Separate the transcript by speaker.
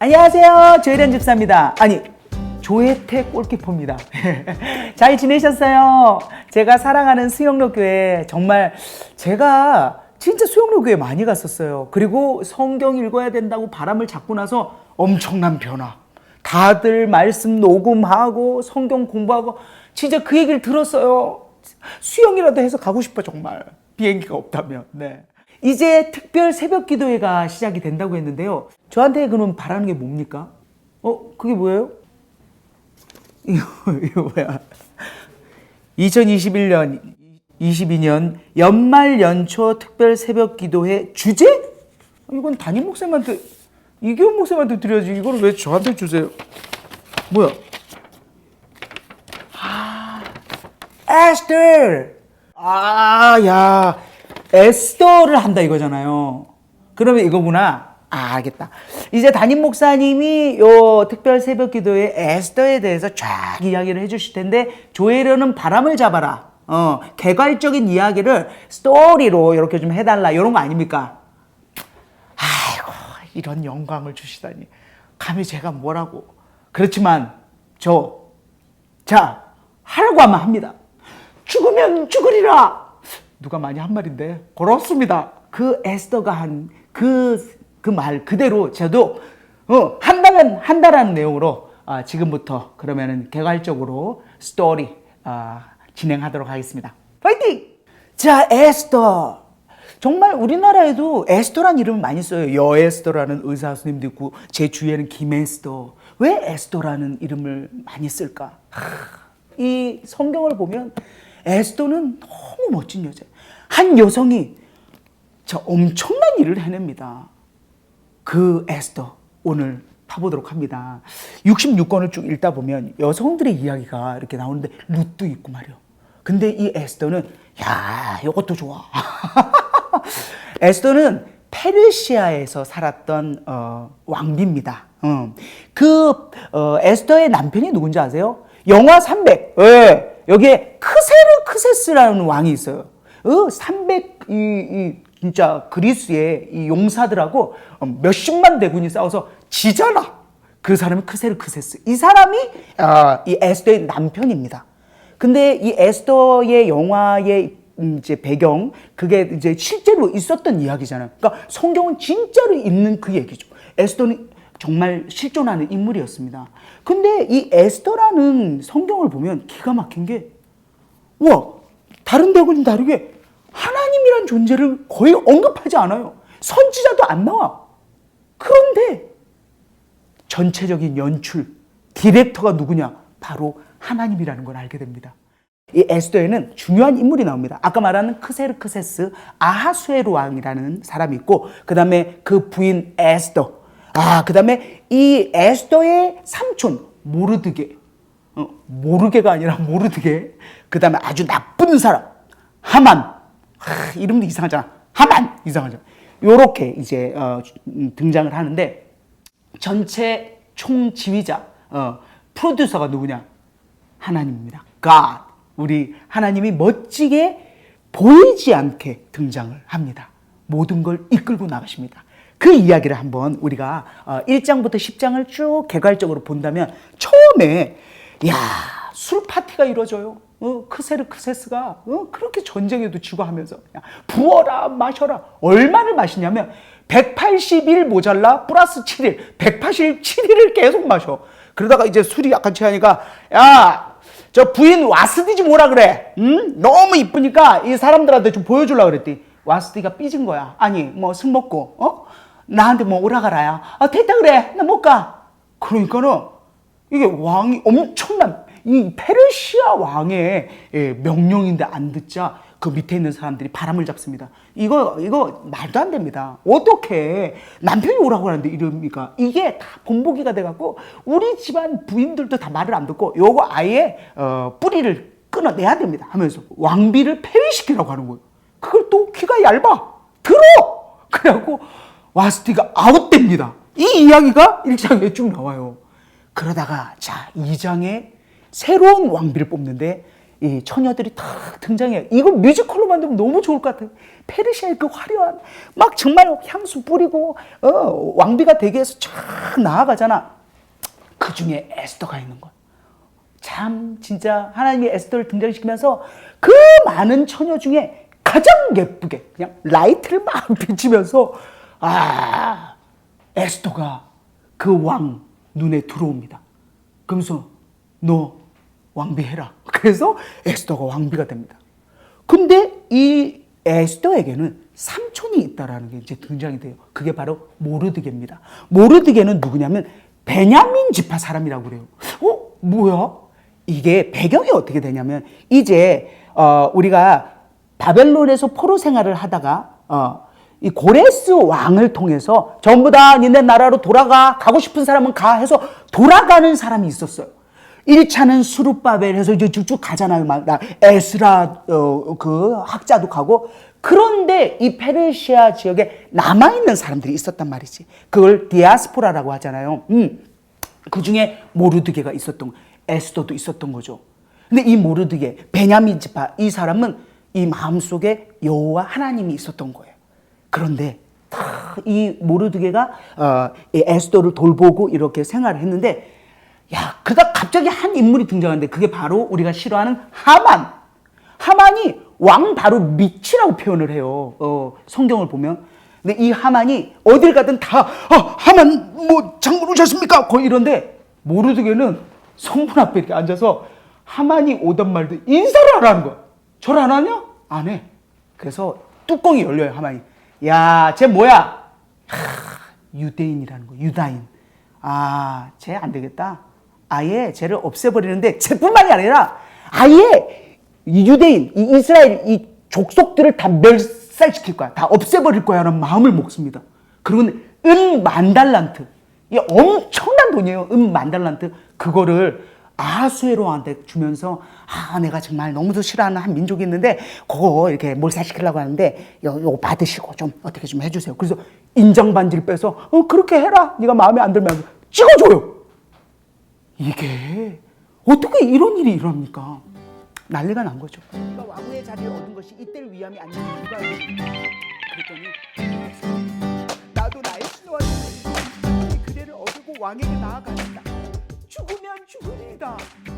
Speaker 1: 안녕하세요. 조혜련 집사입니다. 아니, 조혜태 골키퍼입니다. 잘 지내셨어요? 제가 사랑하는 수영로 교회 정말 제가 진짜 수영로 교회 많이 갔었어요. 그리고 성경 읽어야 된다고 바람을 잡고 나서 엄청난 변화. 다들 말씀 녹음하고 성경 공부하고 진짜 그 얘기를 들었어요. 수영이라도 해서 가고 싶어 정말 비행기가 없다면. 네. 이제 특별 새벽 기도회가 시작이 된다고 했는데요. 저한테 그럼 바라는 게 뭡니까? 어, 그게 뭐예요? 이거, 이거 뭐야? 2021년, 22년 연말 연초 특별 새벽 기도회 주제? 이건 담임 목사님한테, 이기훈 목사님한테 드려야지. 이걸 왜 저한테 주세요? 뭐야? 아, 에스터! 아, 야. 에스더를 한다 이거잖아요. 그러면 이거구나. 아, 알겠다. 이제 담임 목사님이 요 특별 새벽 기도에 에스더에 대해서 쫙 이야기를 해 주실 텐데 조혜련은 바람을 잡아라. 어, 개괄적인 이야기를 스토리로 이렇게 좀 해달라. 이런 거 아닙니까? 아이고, 이런 영광을 주시다니. 감히 제가 뭐라고. 그렇지만 저, 자, 하라고 하면 합니다. 죽으면 죽으리라. 누가 많이 한 말인데 그렇습니다. 그 에스더가 한 그 그 말 그대로 저도 어, 한다면 한다라는 내용으로 아, 지금부터 그러면은 개괄적으로 스토리 아, 진행하도록 하겠습니다. 파이팅! 자 에스더 정말 우리나라에도 에스더란 이름을 많이 써요. 여에스더라는 의사 선생님도 있고 제 주위에는 김에스더 왜 에스더라는 이름을 많이 쓸까? 하, 이 성경을 보면 에스더는 너무 멋진 여자예요. 한 여성이 저 엄청난 일을 해냅니다. 그 에스더 오늘 파보도록 합니다. 66권을 쭉 읽다 보면 여성들의 이야기가 이렇게 나오는데 룻도 있고 말이요. 근데 이 에스더는 야 이것도 좋아. 에스더는 페르시아에서 살았던 어, 왕비입니다. 어. 그 어, 에스더의 남편이 누군지 아세요? 영화 300. 예. 여기에 크세르 크세스라는 왕이 있어요. 어, 300, 이, 이, 진짜 그리스의 이 용사들하고 어, 몇십만 대군이 싸워서 지잖아. 그 사람이 크세르 크세스. 이 사람이 아, 이 에스더의 남편입니다. 근데 이 에스더의 영화의 음, 이제 배경 그게 이제 실제로 있었던 이야기잖아요. 그러니까 성경은 진짜로 있는 그 얘기죠. 에스더는 정말 실존하는 인물이었습니다. 근데 이 에스더라는 성경을 보면 기가 막힌 게, 와, 다른 데하고는 다르게 하나님이란 존재를 거의 언급하지 않아요. 선지자도 안 나와. 그런데 전체적인 연출, 디렉터가 누구냐? 바로 하나님이라는 걸 알게 됩니다. 이 에스더에는 중요한 인물이 나옵니다. 아까 말하는 크세르크세스 아하수에르 왕이라는 사람이 있고, 그 다음에 그 부인 에스더, 아, 그 다음에 이 에스더의 삼촌 모르드게, 어, 모르게가 아니라 모르드게, 그 다음에 아주 나쁜 사람 하만, 하, 이름도 이상하잖아. 하만 이상하잖아. 요렇게 이제 어, 음, 등장을 하는데 전체 총 지휘자, 어, 프로듀서가 누구냐? 하나님입니다. God. 우리 하나님이 멋지게 보이지 않게 등장을 합니다. 모든 걸 이끌고 나가십니다. 그 이야기를 한번 우리가 어, 1장부터 10장을 쭉 개괄적으로 본다면 처음에 야, 술 파티가 이루어져요. 어, 크세르 크세스가 어, 그렇게 전쟁에도 지고 하면서 야, 부어라 마셔라. 얼마를 마시냐면 181 모자라 플러스 7일 187일을 계속 마셔. 그러다가 이제 술이 약간 취하니까 야 저 부인 와스디지 뭐라 그래? 응? 너무 이쁘니까 이 사람들한테 좀 보여주려 그랬더니 와스디가 삐진 거야. 아니 뭐 술 먹고 어 나한테 뭐 오라가라야 아 됐다 그래 나 못 가 그러니까는 이게 왕이 엄청난 이 페르시아 왕의 예, 명령인데 안 듣자 그 밑에 있는 사람들이 바람을 잡습니다. 이거 이거 말도 안 됩니다. 어떻게 남편이 오라고 하는데 이럽니까? 이게 다 본보기가 돼갖고 우리 집안 부인들도 다 말을 안 듣고 요거 아예 어, 뿌리를 끊어내야 됩니다. 하면서 왕비를 폐위시키라고 하는 거예요. 그걸 또 귀가 얇아 들어. 그래갖고 와스티가 아웃됩니다. 이 이야기가 1장에 쭉 나와요. 그러다가 자 2장에 새로운 왕비를 뽑는데 이 처녀들이 탁 등장해요. 이거 뮤지컬로 만들면 너무 좋을 것 같아요. 페르시아의 그 화려한 막 정말 향수 뿌리고 어, 왕비가 되게 해서 쫙 나아가잖아. 그 중에 에스더가 있는 거야. 참 진짜 하나님이 에스더를 등장시키면서 그 많은 처녀 중에 가장 예쁘게 그냥 라이트를 막 비치면서 아 에스더가 그 왕 눈에 들어옵니다. 그러면서 너 왕비해라. 그래서 에스더가 왕비가 됩니다. 근데 이 에스더에게는 삼촌이 있다라는 게 이제 등장이 돼요. 그게 바로 모르드게입니다. 모르드게는 누구냐면 베냐민 지파 사람이라고 그래요. 어? 뭐야? 이게 배경이 어떻게 되냐면 이제 어, 우리가 바벨론에서 포로 생활을 하다가 어, 이 고레스 왕을 통해서 전부 다 니네 나라로 돌아가 가고 싶은 사람은 가 해서 돌아가는 사람이 있었어요. 1차는 수르바벨 해서 이제 쭉쭉 가잖아요. 막, 나 에스라, 어, 그 학자도 가고. 그런데 이 페르시아 지역에 남아 있는 사람들이 있었단 말이지. 그걸 디아스포라라고 하잖아요. 음. 그 중에 모르드게가 있었던, 거, 에스더도 있었던 거죠. 근데 이 모르드게, 베냐민 지파, 이 사람은 이 마음속에 여호와 하나님이 있었던 거예요. 그런데 다 이 모르드게가 어, 이 에스더를 돌보고 이렇게 생활을 했는데 야, 그러다 갑자기 한 인물이 등장하는데 그게 바로 우리가 싫어하는 하만. 하만이 왕 바로 밑이라고 표현을 해요. 어, 성경을 보면. 근데 이 하만이 어딜 가든 다, 아, 하만, 뭐, 장군 오셨습니까? 거의 이런데, 모르드게는 성문 앞에 이렇게 앉아서 하만이 오던 말도 인사를 안 하는 거야. 절안 하냐? 안 해. 그래서 뚜껑이 열려요, 하만이. 야, 쟤 뭐야? 하, 유대인이라는 거, 유다인. 아, 쟤 안 되겠다. 아예 쟤를 없애버리는데 쟤뿐만이 아니라 아예 이 유대인, 이 이스라엘 이 족속들을 다 멸살시킬 거야. 다 없애버릴 거야. 라는 마음을 먹습니다. 그러면 은 만달란트. 이게 엄청난 돈이에요. 은 만달란트. 그거를 아수에로한테 주면서 아 내가 정말 너무도 싫어하는 한 민족이 있는데 그거 이렇게 몰살시키려고 하는데 요, 요거 받으시고 좀 어떻게 좀 해주세요. 그래서 인장 반지를 빼서 어 그렇게 해라. 네가 마음에 안 들면 찍어줘요. 이게 어떻게 이런 일이 일어납니까? 난리가 난 거죠. 네가 왕후의 자리를 얻은 것이 이때를 위함이 아니냐 누가 그랬더니 나도 나의 신호한 그대를 얻고 왕에게 나아간다. 죽으면 죽으리이다.